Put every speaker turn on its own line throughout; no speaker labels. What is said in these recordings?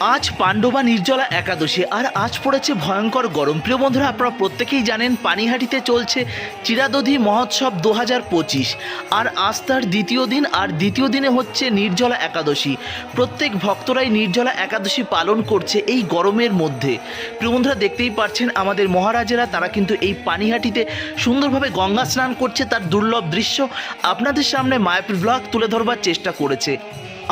আজ পাণ্ডবা নির্জলা একাদশী, আর আজ পড়েছে ভয়ঙ্কর গরম। প্রিয় বন্ধুরা, আপনারা প্রত্যেকেই জানেন পানিহাটিতে চলছে চিরাদধি মহোৎসব দু হাজার পঁচিশ, আর আজ তার দ্বিতীয় দিন, আর দ্বিতীয় দিনে হচ্ছে নির্জলা একাদশী। প্রত্যেক ভক্তরাই নির্জলা একাদশী পালন করছে এই গরমের মধ্যে। প্রিয় বন্ধুরা, দেখতেই পাচ্ছেন আমাদের মহারাজেরা, তারা কিন্তু এই পানিহাটিতে সুন্দরভাবে গঙ্গা স্নান করছে, তার দুর্লভ দৃশ্য আপনাদের সামনে মায়াপুর ব্লগ তুলে ধরবার চেষ্টা করেছে।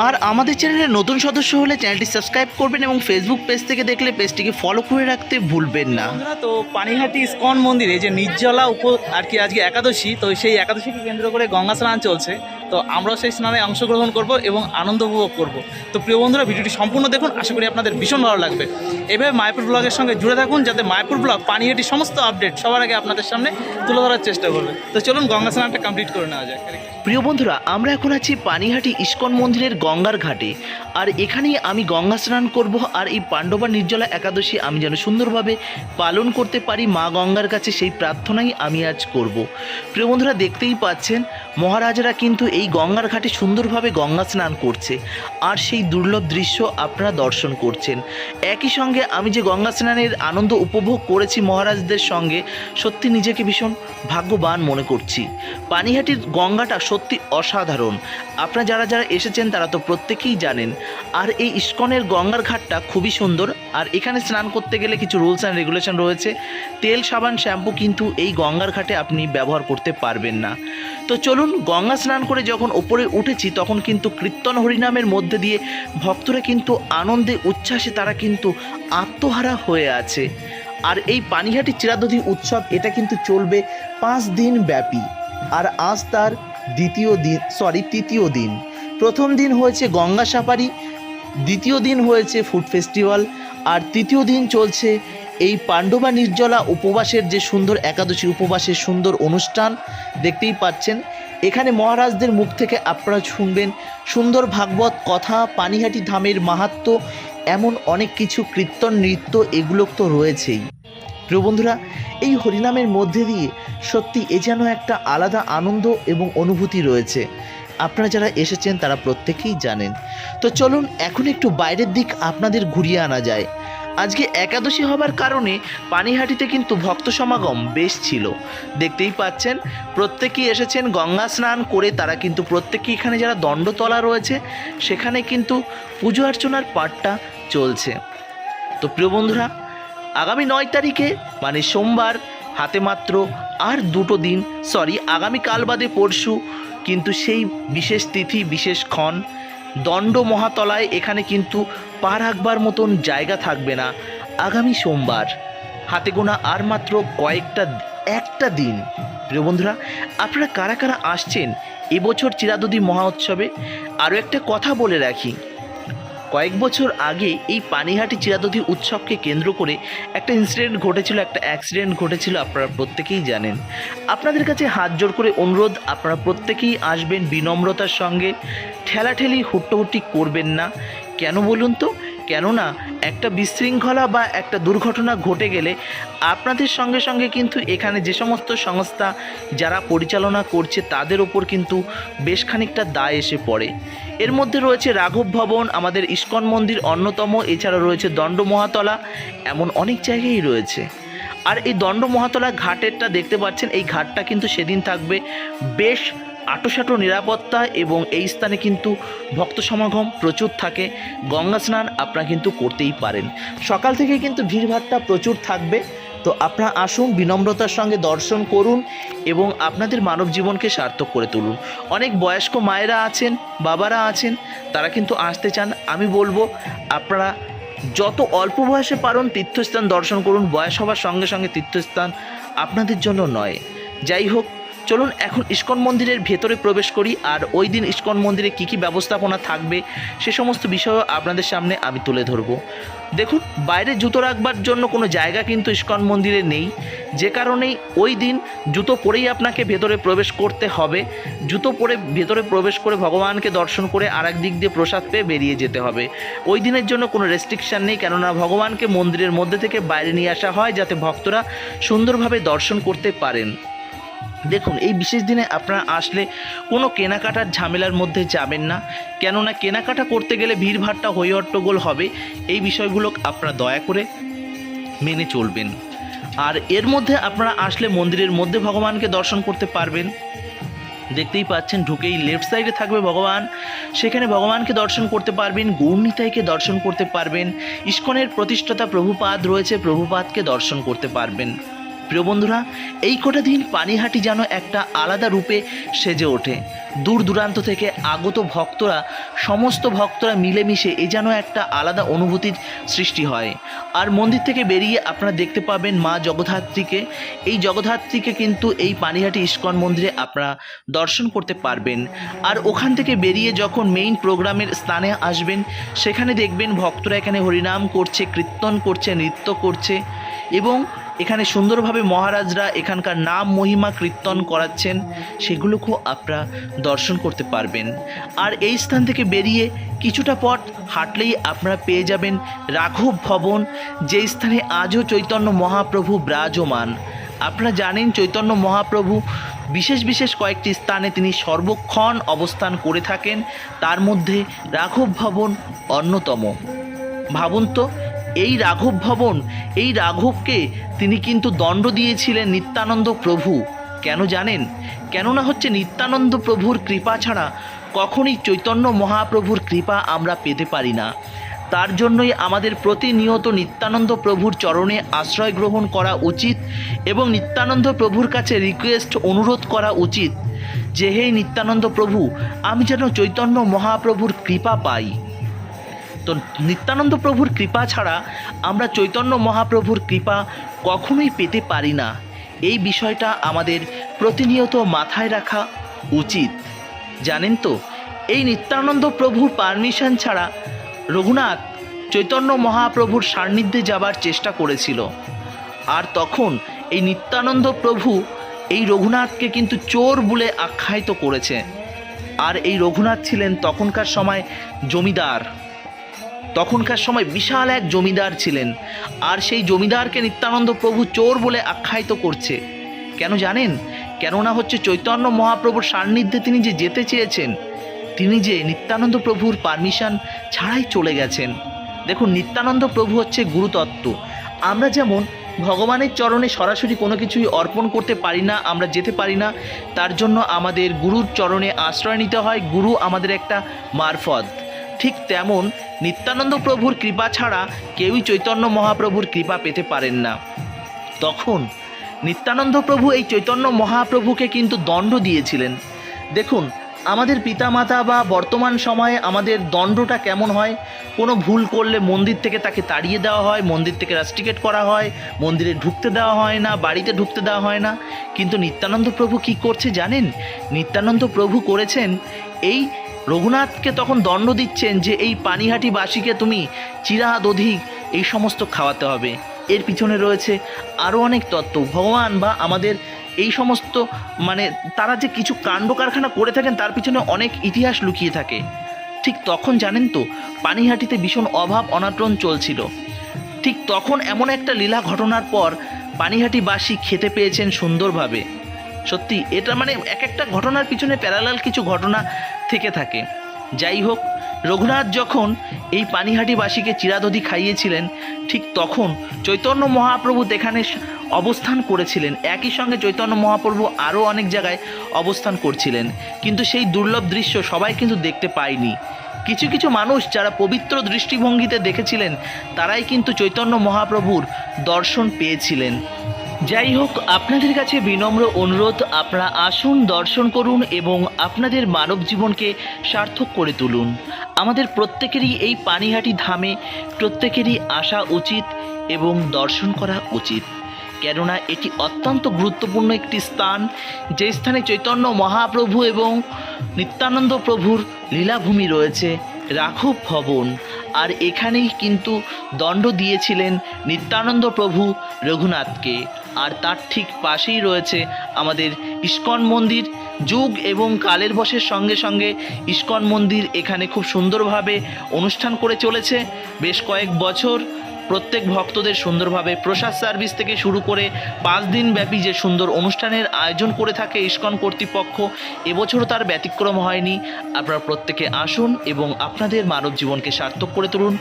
আর আমাদের চ্যানেলে নতুন সদস্য হলে চ্যানেলটি সাবস্ক্রাইব করবেন এবং ফেসবুক পেজ থেকে দেখলে পেজটিকে ফলো করে রাখতে ভুলবেন না।
তো পানিহাটি ইস্কন মন্দিরে যে নির্জলা উপ আর কি আজকে একাদশী তো সেই একাদশীকে কেন্দ্র করে গঙ্গা স্নান চলছে। তো আমরাও সেই স্নানে অংশগ্রহণ করব এবং আনন্দ উপভোগ করব। তো প্রিয় বন্ধুরা ভিডিওটি সম্পূর্ণ দেখুন। আশা করি আপনাদের ভীষণ ভালো লাগবে। এভাবে মায়াপুর ব্লগের সঙ্গে জুড়ে থাকুন যাতে মায়াপুর ব্লগ পানিহাটির সমস্ত আপডেট সবার আগে আপনাদের সামনে তুলে ধরার চেষ্টা করবে। তো চলুন গঙ্গা স্নানটা কমপ্লিট করে নেওয়া যায়
প্রিয় বন্ধুরা আমরা এখন আছি পানিহাটি ইস্কন মন্দিরের গঙ্গার ঘাটে। আর এখানেই আমি গঙ্গা স্নান করব আর এই পাণ্ডবা নির্জলা একাদশী আমি যেন সুন্দরভাবে পালন করতে পারি মা গঙ্গার কাছে সেই প্রার্থনাই আমি আজ করব। প্রিয় বন্ধুরা, দেখতেই পাচ্ছেন, মহারাজারা কিন্তু এই গঙ্গার ঘাটে সুন্দরভাবে গঙ্গা স্নান করছে আর সেই দুর্লভ দৃশ্য আপনারা দর্শন করছেন। একই সঙ্গে আমি যে গঙ্গা স্নানের আনন্দ উপভোগ করেছি মহারাজদের সঙ্গে, সত্যি নিজেকে ভীষণ ভাগ্যবান মনে করছি। পানিহাটির গঙ্গাটা সত্যি অসাধারণ। আপনারা যারা যারা এসেছেন, তারা তো প্রত্যেকেই জানেন আর এই ইস্কনের গঙ্গার ঘাটটা খুবই সুন্দর। আর এখানে স্নান করতে গেলে কিছু রুলস অ্যান্ড রেগুলেশন রয়েছে। তেল, সাবান, শ্যাম্পু কিন্তু এই গঙ্গার ঘাটে আপনি ব্যবহার করতে পারবেন না। তো চলুন গঙ্গা স্নান করে যখন ওপরে উঠেছি, তখন কিন্তু কীর্তন হরিনামের মধ্যে দিয়ে ভক্তরা কিন্তু আনন্দে উচ্ছ্বাসে তারা কিন্তু আত্মহারা হয়ে আছে। আর এই পানিহাটি চিরাদধি উৎসব, এটা কিন্তু চলবে পাঁচ দিন ব্যাপী। আর আজ তার দ্বিতীয় দিন সরি তৃতীয় দিন। প্রথম দিন হয়েছে গঙ্গা সাফারি, দ্বিতীয় দিন হয়েছে ফুড ফেস্টিভ্যাল আর তৃতীয় দিন চলছে এই পাণ্ডবা নির্জলা উপবাসের যে সুন্দর একাদশী উপবাসের সুন্দর অনুষ্ঠান, দেখতেই পাচ্ছেন। এখানে মহারাজদের মুখ থেকে আপনারা শুনবেন সুন্দর ভাগবত কথা, পানিহাটি ধামের মাহাত্ম্য এমন অনেক কিছু কীর্তন নৃত্য এগুলো তো রয়েছেই। প্রিয় বন্ধুরা, এই হরিনামের মধ্যে দিয়ে সত্যি এ যেন একটা আলাদা আনন্দ এবং অনুভূতি রয়েছে। আপনারা যারা এসেছেন, তারা প্রত্যেকেই জানেন। তো চলুন, এখন একটু বাইরের দিক আপনাদের ঘুরিয়ে আনা যায়। আজকে একাদশী হবার কারণে পানিহাটিতে কিন্তু ভক্ত সমাগম বেশ ছিল। দেখতেই পাচ্ছেন, প্রত্যেকেই এসেছেন, গঙ্গা স্নান করে তারা কিন্তু প্রত্যেকেই এখানে যারা দণ্ডতলা রয়েছে, সেখানে কিন্তু পুজো অর্চনার পাঠটা চলছে। তো প্রিয় বন্ধুরা, আগামী নয় তারিখে মানে সোমবার হাতে মাত্র আর দুটো দিন সরি আগামী কাল বাদে পরশু, কিন্তু সেই বিশেষ তিথি, বিশেষ ক্ষণ, দণ্ড মহাতলায় এখানে কিন্তু পা রাখবার মতন জায়গা থাকবে না আগামী সোমবার। হাতে গোনা আর মাত্র কয়েকটা একটা দিন। প্রিয় বন্ধুরা, আপনারা কারা কারা আসছেন এবছর চিরাদুদি মহোৎসবে? আরও একটা কথা বলে রাখি। কয়েক বছর আগে এই পানিহাটি চিরাদধি উৎসবকে কেন্দ্র করে একটা ইনসিডেন্ট ঘটেছিল, একটা অ্যাক্সিডেন্ট ঘটেছিল, আপনারা প্রত্যেকেই জানেন। আপনাদের কাছে হাত জোর করে অনুরোধ, আপনারা প্রত্যেকেই আসবেন বিনম্রতার সঙ্গে। ঠেলাঠেলি হুট্টোহুটি করবেন না। কেন বলুন তো? কেননা একটা বিশৃঙ্খলা বা একটা দুর্ঘটনা ঘটে গেলে আপনাদের সঙ্গে সঙ্গে কিন্তু এখানে যে সমস্ত সংস্থা যারা পরিচালনা করছে তাদের ওপর কিন্তু বেশ খানিকটা দায় এসে পড়ে। এর মধ্যে রয়েছে রাঘব ভবন, আমাদের ইস্কন মন্দির অন্যতম, এছাড়া রয়েছে দণ্ড মহাতলা, এমন অনেক জায়গায় রয়েছে। আর এই দণ্ড মহাতলা ঘাটেরটা দেখতে পাচ্ছেন, এই ঘাটটা কিন্তু সেদিন থাকবে বেশ আটোসাটো নিরাপত্তা এবং এই স্থানে কিন্তু ভক্ত সমাগম প্রচুর থাকে। গঙ্গা স্নান আপনারা কিন্তু করতেই পারেন। সকাল থেকে কিন্তু ভিড়ভাট্টা প্রচুর থাকবে। তো আপনারা আসুন, বিনম্রতার সঙ্গে দর্শন করুন এবং আপনাদের মানব জীবনকে সার্থক করে তুলুন। অনেক বয়স্ক মায়েরা আছেন, বাবারা আছেন, তারা কিন্তু আসতে চান। আমি বলব, আপনারা যত অল্প বয়সে পারুন তীর্থস্থান দর্শন করুন। বয়স হবার সঙ্গে সঙ্গে তীর্থস্থান আপনাদের জন্য নয়। যাই হোক চলুন এখন ইস্কন মন্দিরের ভেতরে প্রবেশ করি, আর ওই দিন ইস্কন মন্দিরে কী কী ব্যবস্থাপনা থাকবে সে সমস্ত বিষয়ও আপনাদের সামনে আমি তুলে ধরব। দেখুন, বাইরে জুতো রাখবার জন্য কোনো জায়গা কিন্তু ইস্কন মন্দিরে নেই। যে কারণেই ওই দিন জুতো পরেই আপনাকে ভেতরে প্রবেশ করতে হবে। জুতো পরে ভেতরে প্রবেশ করে ভগবানকে দর্শন করে আর দিক দিয়ে প্রসাদ পেয়ে বেরিয়ে যেতে হবে। ওই দিনের জন্য কোনো রেস্ট্রিকশান নেই, কেননা ভগবানকে মন্দিরের মধ্যে থেকে বাইরে নিয়ে আসা হয় যাতে ভক্তরা সুন্দরভাবে দর্শন করতে পারেন। দেখুন, এই বিশেষ দিনে আপনারা আসলে কোনো কেনাকাটার ঝামেলার মধ্যে যাবেন না। কেননা কেনাকাটা করতে গেলে ভিড়ভাট্টা হই হট্টগোল হবে। এই বিষয়গুলো আপনারা দয়া করে মেনে চলবেন। আর এর মধ্যে আপনারা আসলে মন্দিরের মধ্যে ভগবানকে দর্শন করতে পারবেন। দেখতেই পাচ্ছেন, ঢুকেই লেফট সাইডে থাকবে ভগবান। সেখানে ভগবানকে দর্শন করতে পারবেন, গৌরনিতাইকে দর্শন করতে পারবেন। ইস্কনের প্রতিষ্ঠাতা প্রভুপাদ রয়েছে, প্রভুপাদকে দর্শন করতে পারবেন। প্রিয় বন্ধুরা, এই কটা দিন পানিহাটি যেন একটা আলাদা রূপে সেজে ওঠে। দূর দূরান্ত থেকে আগত ভক্তরা, সমস্ত ভক্তরা মিলেমিশে এ যেন একটা আলাদা অনুভূতির সৃষ্টি হয়। আর মন্দির থেকে বেরিয়ে আপনারা দেখতে পাবেন মা জগদ্ধাত্রীকে। এই জগদ্ধাত্রীকে কিন্তু এই পানিহাটি ইস্কন মন্দিরে আপনারা দর্শন করতে পারবেন। আর ওখান থেকে বেরিয়ে যখন মেইন প্রোগ্রামের স্থানে আসবেন, সেখানে দেখবেন ভক্তরা এখানে হরিনাম করছে, কীর্তন করছে, নৃত্য করছে এবং এখানে সুন্দরভাবে মহারাজরা এখানকার নাম মহিমা কীর্তন করাচ্ছেন, সেগুলোকেও আপনারা দর্শন করতে পারবেন। আর এই স্থান থেকে বেরিয়ে কিছুটা পথ হাঁটলেই আপনারা পেয়ে যাবেন রাঘব ভবন, যে স্থানে আজও চৈতন্য মহাপ্রভু বিরাজমান। আপনারা জানেন চৈতন্য মহাপ্রভু বিশেষ বিশেষ কয়েকটি স্থানে তিনি সর্বক্ষণ অবস্থান করে থাকেন, তার মধ্যে রাঘব ভবন অন্যতম। ভাবুন তো এই রাঘব ভবন, এই রাঘবকে তিনি কিন্তু দণ্ড দিয়েছিলেন নিত্যানন্দ প্রভু। কেন জানেন? কেননা হচ্ছে নিত্যানন্দ প্রভুর কৃপা ছাড়া কখনই চৈতন্য মহাপ্রভুর কৃপা আমরা পেতে পারি না। তার জন্যই আমাদের প্রতিনিয়ত নিত্যানন্দ প্রভুর চরণে আশ্রয় গ্রহণ করা উচিত এবং নিত্যানন্দ প্রভুর কাছে রিকোয়েস্ট অনুরোধ করা উচিত যে, হে নিত্যানন্দ প্রভু, আমি যেন চৈতন্য মহাপ্রভুর কৃপা পাই। তো নিত্যানন্দ প্রভুর কৃপা ছাড়া আমরা চৈতন্য মহাপ্রভুর কৃপা কখনোই পেতে পারি না। এই বিষয়টা আমাদের প্রতিনিয়ত মাথায় রাখা উচিত। জানেন তো, এই নিত্যানন্দ প্রভুর পারমিশন ছাড়া রঘুনাথ চৈতন্য মহাপ্রভুর সান্নিধ্যে যাবার চেষ্টা করেছিল। আর তখন এই নিত্যানন্দ প্রভু এই রঘুনাথকে কিন্তু চোর বলে আখ্যায়িত করেছে। আর এই রঘুনাথ ছিলেন তখনকার সময় জমিদার। তখনকার সময় বিশাল এক জমিদার ছিলেন। আর সেই জমিদারকে নিত্যানন্দ প্রভু চোর বলে আখ্যায়িত করছে। কেন জানেন? কেননা হচ্ছে চৈতন্য মহাপ্রভুর সান্নিধ্যে তিনি যে যেতে চেয়েছেন, তিনি যে নিত্যানন্দ প্রভুর পারমিশন ছাড়াই চলে গেছেন। দেখুন, নিত্যানন্দ প্রভু হচ্ছে গুরুতত্ত্ব। আমরা যেমন ভগবানের চরণে সরাসরি কোনো কিছুই অর্পণ করতে পারি না, আমরা যেতে পারি না, তার জন্য আমাদের গুরুর চরণে আশ্রয় নিতে হয়, গুরু আমাদের একটা মারফত। ঠিক তেমন নিত্যানন্দ প্রভুর কৃপা ছাড়া কেউই চৈতন্য মহাপ্রভুর কৃপা পেতে পারেন না। তখন নিত্যানন্দ প্রভু এই চৈতন্য মহাপ্রভুকে কিন্তু দণ্ড দিয়েছিলেন। দেখুন, আমাদের পিতামাতা বা বর্তমান সময়ে আমাদের দণ্ডটা কেমন হয়? কোনো ভুল করলে মন্দির থেকে তাকে তাড়িয়ে দেওয়া হয়, মন্দির থেকে রাস্টিকেট করা হয়, মন্দিরে ঢুকতে দেওয়া হয় না, বাড়িতে ঢুকতে দেওয়া হয় না। কিন্তু নিত্যানন্দ প্রভু কি করছে জানেন? নিত্যানন্দ প্রভু করেছেন এই রঘুনাথকে তখন দণ্ড দিচ্ছেন যে এই পানিহাটি বাসীকে তুমি চিরাদ অধিক এই সমস্ত খাওয়াতে হবে। এর পিছনে রয়েছে আরও অনেক তত্ত্ব। ভগবান বা আমাদের এই সমস্ত মানে তারা যে কিছু কাণ্ড কারখানা করে থাকেন, তার পিছনে অনেক ইতিহাস লুকিয়ে থাকে। ঠিক তখন জানেন তো, পানিহাটিতে ভীষণ অভাব, অনাটন চলছিল। ঠিক তখন এমন একটা লীলা ঘটনার পর পানিহাটিবাসী খেতে পেয়েছেন সুন্দরভাবে। সত্যি, এটা মানে এক একটা ঘটনার পিছনে প্যারালাল কিছু ঘটনা থেকে থাকে। যাই হোক, রঘুনাথ যখন এই পানিহাটিবাসীকে চিরাদধি খাইয়েছিলেন, ঠিক তখন চৈতন্য মহাপ্রভু এখানে অবস্থান করেছিলেন। একই সঙ্গে চৈতন্য মহাপ্রভু আরও অনেক জায়গায় অবস্থান করছিলেন। কিন্তু সেই দুর্লভ দৃশ্য সবাই কিন্তু দেখতে পায়নি। কিছু কিছু মানুষ যারা পবিত্র দৃষ্টিভঙ্গিতে দেখেছিলেন, তারাই কিন্তু চৈতন্য মহাপ্রভুর দর্শন পেয়েছিলেন। যাই হোক আপনাদের কাছে বিনম্র অনুরোধ, আপনারা আসুন, দর্শন করুন এবং আপনাদের মানব জীবনকে সার্থক করে তুলুন। আমাদের প্রত্যেকেরই এই পানিহাটি ধামে প্রত্যেকেরই আসা উচিত এবং দর্শন করা উচিত। কেননা, এটি অত্যন্ত গুরুত্বপূর্ণ একটি স্থান, যে স্থানে চৈতন্য মহাপ্রভু এবং নিত্যানন্দ প্রভুর লীলাভূমি রয়েছে, রাঘব ভবন। আর এখানেই কিন্তু দণ্ড দিয়েছিলেন নিত্যানন্দ প্রভু রঘুনাথকে। আর তার ঠিক পাশেই রয়েছে আমাদের ইস্কন মন্দির। যুগ এবং কালের বসের সঙ্গে সঙ্গে ইস্কন মন্দির এখানে খুব সুন্দরভাবে অনুষ্ঠান করে চলেছে। বেশ কয়েক বছর প্রত্যেক ভক্তদের সুন্দরভাবে প্রসাদ সার্ভিস থেকে শুরু করে পাঁচ দিন ব্যাপী যে সুন্দর অনুষ্ঠানের আয়োজন করে থাকে ইস্কন কর্তৃপক্ষ, এবছরও তার ব্যতিক্রম হয়নি। আপনারা প্রত্যেকে আসুন এবং আপনাদের মানব জীবনকে সার্থক করে তুলুন।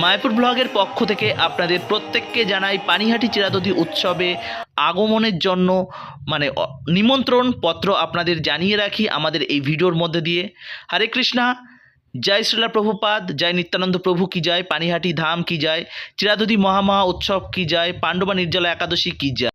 মায়াপুর ব্লগের পক্ষ থেকে আপনাদের প্রত্যেককে জানাই পানিহাটি চিরাদতি উৎসবে আগমনের জন্য মানে নিমন্ত্রণ পত্র আপনাদের জানিয়ে রাখি আমাদের এই ভিডিওর মধ্যে দিয়ে। হরে কৃষ্ণা। জয় শ্রীলা প্রভুপাদ, জয় নিত্যানন্দ প্রভু কি যায় পানিহাটি ধাম কি জয় চিরাদুদি মহামহা উৎসব কি যায় পাণ্ডবা নির্জলা একাদশী কি জয়।